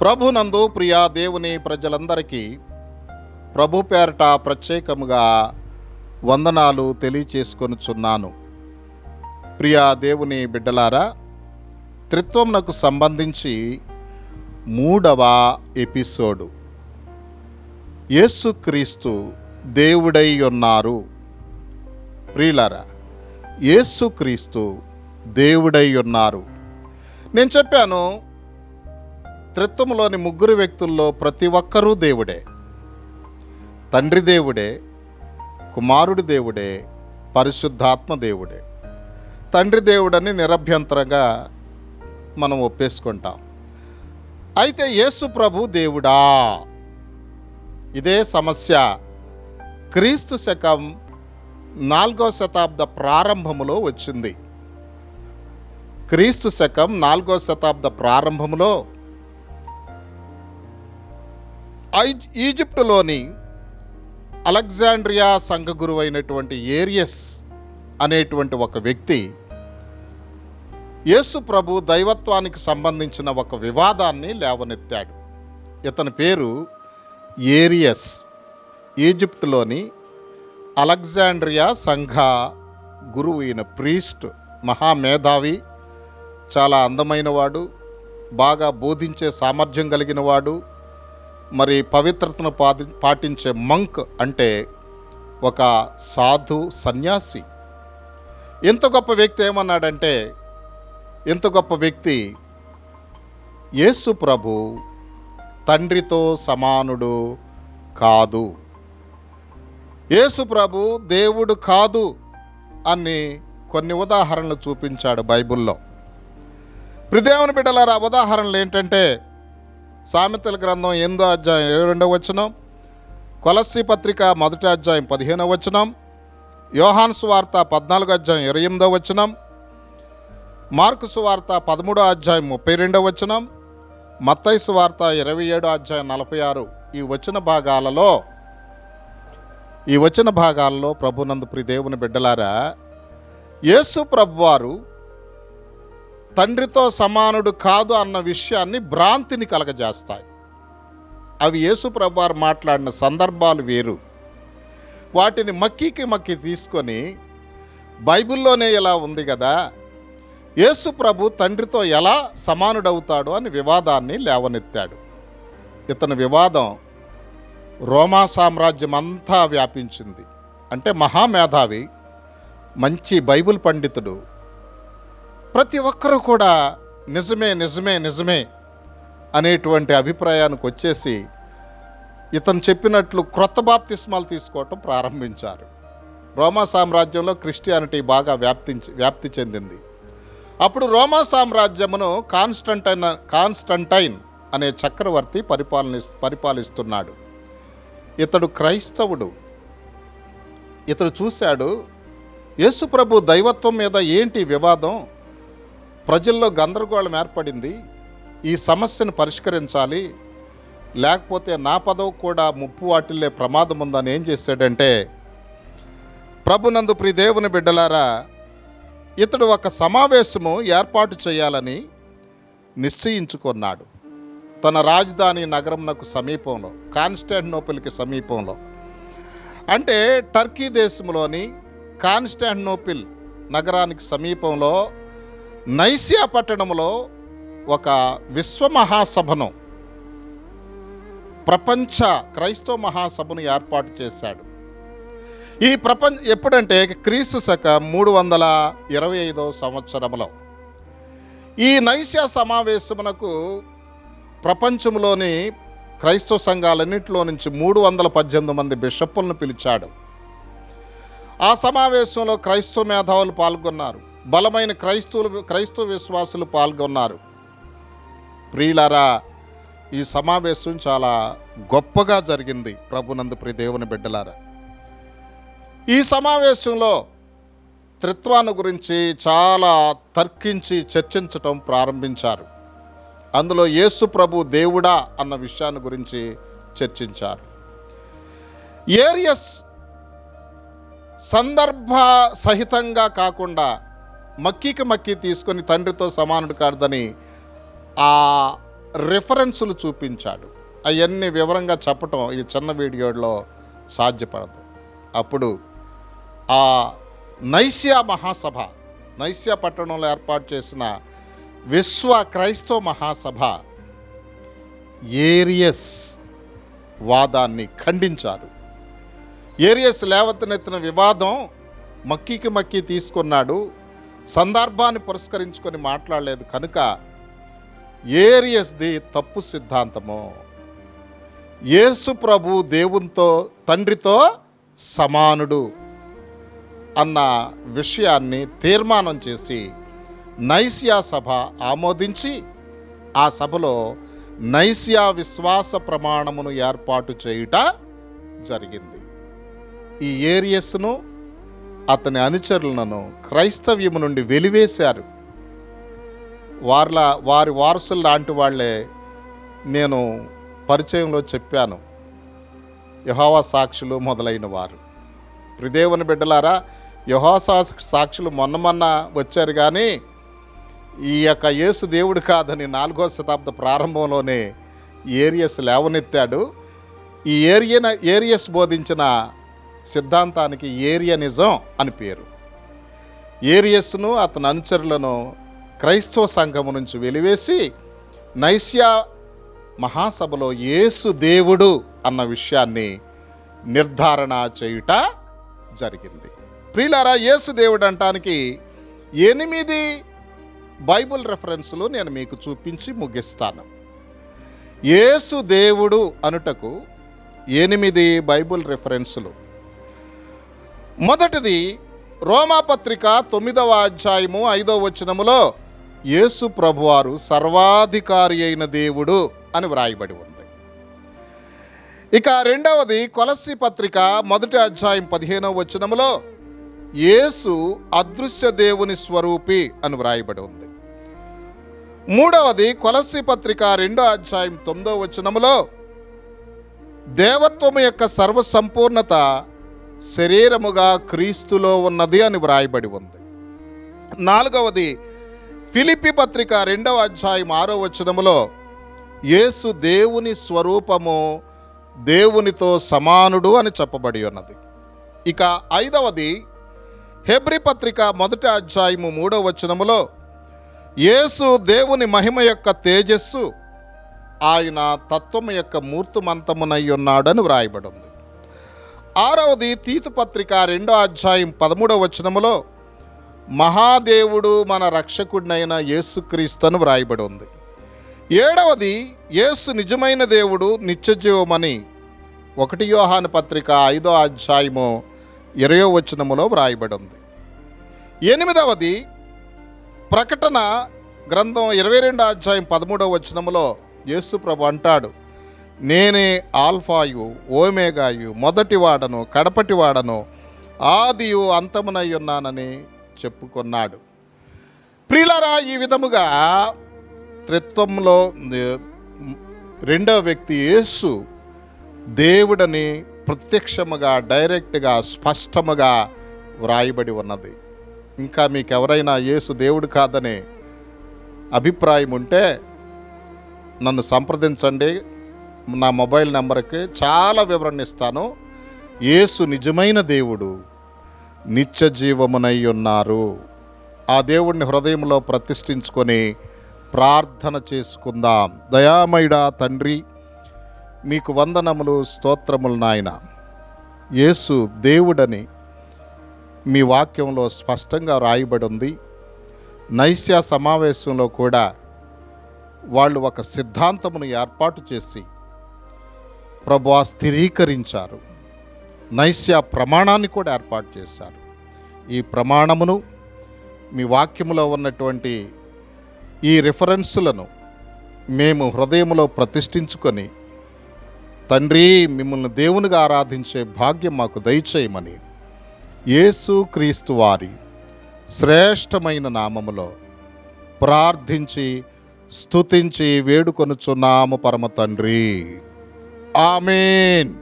ప్రభునందు ప్రియా దేవుని ప్రజలందరికీ ప్రభు పేరట ప్రత్యేకముగా వందనాలు తెలియచేసుకొనుచున్నాను. ప్రియా దేవుని బిడ్డలారా త్రిత్వమునకు సంబంధించి మూడవ ఎపిసోడు. యేసుక్రీస్తు దేవుడై ఉన్నారు. ప్రియులారా యేసుక్రీస్తు దేవుడై ఉన్నారు. నేను చెప్పాను త్రిత్వములోని ముగ్గురు వ్యక్తుల్లో ప్రతి ఒక్కరూ దేవుడే. తండ్రి దేవుడే కుమారుడు దేవుడే పరిశుద్ధాత్మ దేవుడే. తండ్రి దేవుడని నిరభ్యంతరంగా మనం ఒప్పేసుకుంటాం. అయితే యేసు ప్రభు దేవుడా? ఇదే సమస్య. క్రీస్తు శకం నాలుగో శతాబ్ద ప్రారంభములో వచ్చింది. క్రీస్తు శకం నాలుగో శతాబ్ద ప్రారంభములో ఈజిప్టులోని అలెగ్జాండ్రియా సంఘ గురువు అయినటువంటి ఏరియస్ అనేటువంటి ఒక వ్యక్తి యేసు ప్రభు దైవత్వానికి సంబంధించిన ఒక వివాదాన్ని లేవనెత్తాడు. ఇతని పేరు ఏరియస్. ఈజిప్టులోని అలెగ్జాండ్రియా సంఘ గురువు ఈయన ప్రీస్ట్ మహామేధావి చాలా అందమైనవాడు బాగా బోధించే సామర్థ్యం కలిగినవాడు మరి పవిత్రతను పాటి పాటించే మంక్ అంటే ఒక సాధు సన్యాసి. ఎంత గొప్ప వ్యక్తి ఏమన్నాడంటే ఎంత గొప్ప వ్యక్తి యేసు ప్రభు తండ్రితో సమానుడు కాదు. యేసు ప్రభు దేవుడు కాదు అని కొన్ని ఉదాహరణలు చూపించాడు బైబిల్లో. ప్రదేవుని బిడ్డలారా ఉదాహరణలు ఏంటంటే సామెతల గ్రంథం ఎనిమిదో అధ్యాయం ఇరవై రెండవ వచనం కొలస్సి పత్రిక మొదటి అధ్యాయం పదిహేనవ వచనం యోహాన్ సువార్త పద్నాలుగో అధ్యాయం ఇరవై ఎనిమిదో వచనం మార్కు సువార్త పదమూడో అధ్యాయం ముప్పై రెండవ వచనం మత్తైస్ సువార్త ఇరవై ఏడో అధ్యాయం నలభై ఆరు. ఈ వచన భాగాలలో ఈ వచన భాగాలలో ప్రభునందు ప్రి దేవుని బిడ్డలారా యేసు ప్రభువారు తండ్రితో సమానుడు కాదు అన్న విషయాన్ని భ్రాంతిని కలగజేస్తాయి. అవి యేసుప్రభువారు మాట్లాడిన సందర్భాలు వేరు. వాటిని మక్కీకి మక్కి తీసుకొని బైబిల్లోనే ఇలా ఉంది కదా యేసు ప్రభు తండ్రితో ఎలా సమానుడవుతాడు అని వివాదాన్ని లేవనెత్తాడు. ఇతని వివాదం రోమా సామ్రాజ్యం అంతా వ్యాపించింది. అంటే మహామేధావి మంచి బైబిల్ పండితుడు ప్రతి ఒక్కరూ కూడా నిజమే నిజమే నిజమే అనేటువంటి అభిప్రాయానికి వచ్చేసి ఇతను చెప్పినట్లు క్రొత్త బాప్తిస్మాలు తీసుకోవటం ప్రారంభించారు. రోమా సామ్రాజ్యంలో క్రిస్టియానిటీ బాగా వ్యాప్తి వ్యాప్తి చెందింది. అప్పుడు రోమా సామ్రాజ్యమును కాన్స్టంటైన్ కాన్స్టంటైన్ అనే చక్రవర్తి పరిపాలన పరిపాలిస్తున్నాడు. ఇతడు క్రైస్తవుడు. ఇతడు చూశాడు యేసుప్రభు దైవత్వం మీద ఏంటి వివాదం? ప్రజల్లో గందరగోళం ఏర్పడింది. ఈ సమస్యను పరిష్కరించాలి. లేకపోతే నా పదవి కూడా ముప్పు వాటిల్లే ప్రమాదం ఉందని ఏం చేశాడంటే ప్రభునందు ప్రి దేవుని బిడ్డలారా ఇతడు ఒక సమావేశము ఏర్పాటు చేయాలని నిశ్చయించుకున్నాడు. తన రాజధాని నగరంనకు సమీపంలో కాన్స్టాంటినోపిల్కి సమీపంలో. అంటే టర్కీ దేశంలోని కాన్స్టాంటినోపిల్ నగరానికి సమీపంలో నైసియా పట్టణంలో ఒక విశ్వ మహాసభను ప్రపంచ క్రైస్తవ మహాసభను ఏర్పాటు చేశాడు. ఈ ప్రపంచ ఎప్పుడంటే క్రీస్తు శక మూడు వందల ఇరవై ఐదో సంవత్సరంలో ఈ నైసియా సమావేశమునకు ప్రపంచంలోని క్రైస్తవ సంఘాలన్నింటిలో నుంచి మూడు వందల పద్దెనిమిది మంది బిషప్పులను పిలిచాడు. ఆ సమావేశంలో క్రైస్తవ మేధావులు పాల్గొన్నారు. బలమైన క్రైస్తవులు క్రైస్తవ విశ్వాసులు పాల్గొన్నారు. ప్రియులారా ఈ సమావేశం చాలా గొప్పగా జరిగింది ప్రభునందు ప్రి దేవుని బిడ్డలారా. ఈ సమావేశంలో త్రిత్వాన్ని గురించి చాలా తర్కించి చర్చించటం ప్రారంభించారు. అందులో యేసు ప్రభు దేవుడా అన్న విషయాన్ని గురించి చర్చించారు. ఏరియస్ సందర్భ సహితంగా కాకుండా మక్కీకి మక్కీ తీసుకొని తండ్రితో సమానుడు కాదని ఆ రిఫరెన్సులు చూపించాడు. అవన్నీ వివరంగా చెప్పటం ఈ చిన్న వీడియోలో సాధ్యపడదు. అప్పుడు ఆ నైసియా మహాసభ నైసియా పట్టణంలో ఏర్పాటు చేసిన విశ్వ క్రైస్తవ మహాసభ ఏరియస్ వాదాన్ని ఖండించారు. ఏరియస్ లేవతనెత్తిన వివాదం మక్కీకి మక్కీ తీసుకున్నాడు. సందర్భాన్ని పురస్కరించుకొని మాట్లాడలేదు కనుక ఏరియస్ది తప్పు సిద్ధాంతము. యేసు ప్రభు దేవునితో తండ్రితో సమానుడు అన్న విషయాన్ని తీర్మానం చేసి నైసియా సభ ఆమోదించి ఆ సభలో నైసియా విశ్వాస ప్రమాణమును ఏర్పాటు చేయుట జరిగింది. ఈ ఏరియస్ను అతని అనుచరులను క్రైస్తవ్యము నుండి వెలివేశారు. వార్ల వారి వారసులు లాంటి వాళ్ళే నేను పరిచయంలో చెప్పాను. యహోవా సాక్షులు మొదలైన వారు. ప్రిదేవుని బిడ్డలారా యహో సాక్షులు మొన్న మొన్న వచ్చారు కానీ ఈ యొక్క యేసు దేవుడు కాదని నాలుగో శతాబ్ద ప్రారంభంలోనే ఏరియస్ లేవనెత్తాడు. ఈ ఏరియన ఏరియస్ బోధించిన సిద్ధాంతానికి ఏరియనిజం అని పేరు. ఏరియస్ను అతని అనుచరులను క్రైస్తవ సంఘము నుంచి వెలివేసి నైస్యా మహాసభలో యేసు దేవుడు అన్న విషయాన్ని నిర్ధారణ చేయుట జరిగింది. ప్రియులారా యేసు దేవుడు అంటానికి ఎనిమిది బైబుల్ రెఫరెన్స్లు నేను మీకు చూపించి ముగిస్తాను. యేసు దేవుడు అనుటకు ఎనిమిది బైబుల్ రెఫరెన్స్లు మొదటిది రోమాపత్రిక తొమ్మిదవ అధ్యాయము ఐదవ వచనములో యేసు ప్రభువారు సర్వాధికారి అయిన దేవుడు అని వ్రాయబడి ఉంది. ఇక రెండవది కొలసి పత్రిక మొదటి అధ్యాయం పదిహేనవ వచనములో యేసు అదృశ్య దేవుని స్వరూపి అని వ్రాయబడి ఉంది. మూడవది కొలసి పత్రిక రెండో అధ్యాయం తొమ్మిదవ వచనములో దేవత్వము యొక్క సర్వసంపూర్ణత శరీరముగా క్రీస్తులో ఉన్నది అని వ్రాయబడి ఉంది. నాలుగవది ఫిలిపి పత్రిక రెండవ అధ్యాయం ఆరో వచనములో యేసు దేవుని స్వరూపము దేవునితో సమానుడు అని చెప్పబడి ఉన్నది. ఇక ఐదవది హెబ్రి పత్రిక మొదటి అధ్యాయము మూడో వచనములో యేసు దేవుని మహిమ యొక్క తేజస్సు ఆయన తత్వము యొక్క మూర్తుమంతమునై ఉన్నాడని వ్రాయబడి ఉంది. ఆరవది తీతుపత్రిక రెండో అధ్యాయం పదమూడవ వచనములో మహాదేవుడు మన రక్షకుడినైన యేసుక్రీస్తును వ్రాయబడి ఉంది ఏడవది యేసు నిజమైన దేవుడు నిత్యజీవమని ఒకటి యోహాను పత్రిక ఐదో అధ్యాయము ఇరవై వచనములో వ్రాయబడి ఉంది ఎనిమిదవది ప్రకటన గ్రంథం ఇరవై రెండు అధ్యాయం పదమూడవ వచనములో యేసు ప్రభు అంటాడు నేనే ఆల్ఫాయు ఓమేగాయు మొదటివాడను కడపటివాడను ఆదియు అంతమునై ఉన్నానని చెప్పుకున్నాడు. ప్రిలరా ఈ విధముగా త్రిత్వంలో రెండవ వ్యక్తి యేసు దేవుడని ప్రత్యక్షముగా డైరెక్ట్గా స్పష్టముగా వ్రాయబడి ఉన్నది. ఇంకా మీకు ఎవరైనా యేసు దేవుడు కాదనే అభిప్రాయం ఉంటే నన్ను సంప్రదించండి నా మొబైల్ నెంబర్కి చాలా వివరణ ఇస్తాను. యేసు నిజమైన దేవుడు నిత్య జీవమునై ఉన్నారు. ఆ దేవుడిని హృదయంలో ప్రతిష్ఠించుకొని ప్రార్థన చేసుకుందాం. దయామయుడా తండ్రి మీకు వందనములు స్తోత్రములు నాయన. యేసు దేవుడని మీ వాక్యంలో స్పష్టంగా రాయబడి ఉంది నైస్య సమావేశంలో కూడా వాళ్ళు ఒక సిద్ధాంతమును ఏర్పాటు చేసి ప్రభు స్థిరీకరించారు. నైస్య ప్రమాణాన్ని కూడా ఏర్పాటు చేశారు. ఈ ప్రమాణమును మీ వాక్యములో ఉన్నటువంటి ఈ రిఫరెన్సులను మేము హృదయములో ప్రతిష్ఠించుకొని తండ్రి మిమ్మల్ని దేవునిగా ఆరాధించే భాగ్యం మాకు దయచేయమని యేసు క్రీస్తు వారి శ్రేష్టమైన నామములో ప్రార్థించి స్తుతించి వేడుకొనుచున్నాము పరమ తండ్రి. ആമീൻ